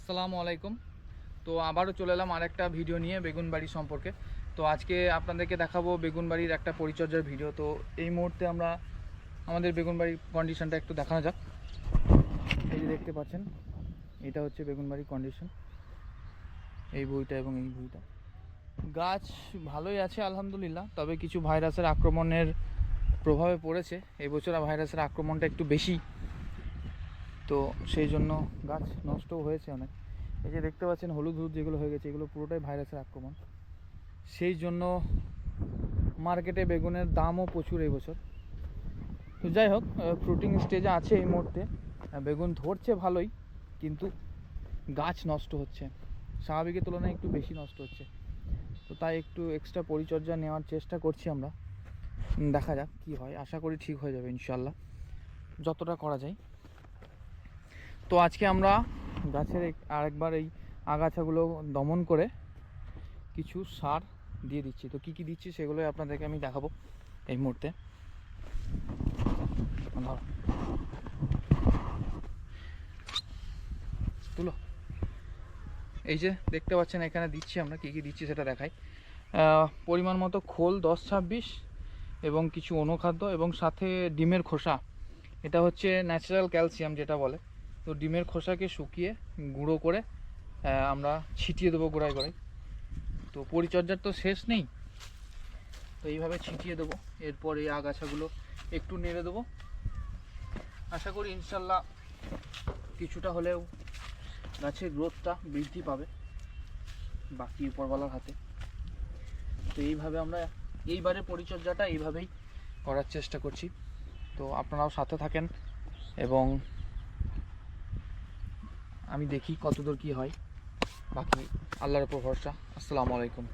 আসসালামু আলাইকুম। তো আবারও চলে এলাম আর একটা ভিডিও নিয়ে বেগুন বেগুনবাড়ি সম্পর্কে। তো আজকে আপনাদেরকে দেখাবো বেগুনবাড়ির একটা পরিচর্যার ভিডিও। তো এই মুহূর্তে আমরা আমাদের বেগুনবাড়ির কন্ডিশনটা একটু দেখানো যাক। এই যে দেখতে পাচ্ছেন, এটা হচ্ছে বেগুনবাড়ির কন্ডিশন এই বইটা এবং এই বইটা। গাছ ভালোই আছে, আলহামদুলিল্লাহ, তবে কিছু ভাইরাসের আক্রমণের প্রভাবে পড়েছে। এই বছর ভাইরাসের আক্রমণটা একটু বেশি। তো সেই জন্য গাছ নষ্টও হয়েছে অনেক। এই যে দেখতে পাচ্ছেন হলুদ হলুদ যেগুলো হয়ে গেছে, এগুলো পুরোটাই ভাইরাসের আক্রমণ। সেই জন্য মার্কেটে বেগুনের দামও প্রচুর এই বছর। তো যাই হোক ফ্রুটিং স্টেজে আছে এই মুহূর্তে। বেগুন ধরছে ভালোই, কিন্তু গাছ নষ্ট হচ্ছে। স্বাভাবিকের তুলনায় একটু বেশি নষ্ট হচ্ছে। তো তাই একটু এক্সট্রা পরিচর্যা নেওয়ার চেষ্টা করছি আমরা। দেখা যাক কি হয়। আশা করি ঠিক হয়ে যাবে ইনশাল্লাহ যতটা করা যায়। তো আজকে আমরা গাছের আরেকবার এই আগাছাগুলো দমন করে কিছু সার দিয়ে দিচ্ছি। তো কি কি দিচ্ছি সেগুলোই আপনাদেরকে আমি দেখাবো এই মুহূর্তে। তুলো। এই যে দেখতে পাচ্ছেন এখানে দিচ্ছি আমরা, কি কি দিচ্ছি সেটা দেখাই। পরিমাণ মতো খোল দশ ছাব্বিশ এবং কিছু অনুখাদ্য এবং সাথে ডিমের খোসা। এটা হচ্ছে ন্যাচারাল ক্যালসিয়াম যেটা বলে। তো ডিমের খোসাকে শুকিয়ে গুঁড়ো করে আমরা ছিটিয়ে দেবো গোড়ায় গোড়ায়। তো পরিচর্যার তো শেষ নেই, তো এইভাবে ছিটিয়ে দেবো। এরপর এই আগাছাগুলো একটু নেড়ে দেবো। আশা করি ইনশাল্লাহ কিছুটা হলেও গাছের গ্রোথটা বৃদ্ধি পাবে বাকি উপরওয়ালার হাতে। তো এইভাবে আমরা এইবারের পরিচর্যাটা এইভাবেই করার চেষ্টা করছি। তো আপনারাও সাথে থাকেন এবং আমি দেখি কতদূর কি হয়। বাকি আল্লাহর উপর ভরসা। আসসালামু আলাইকুম।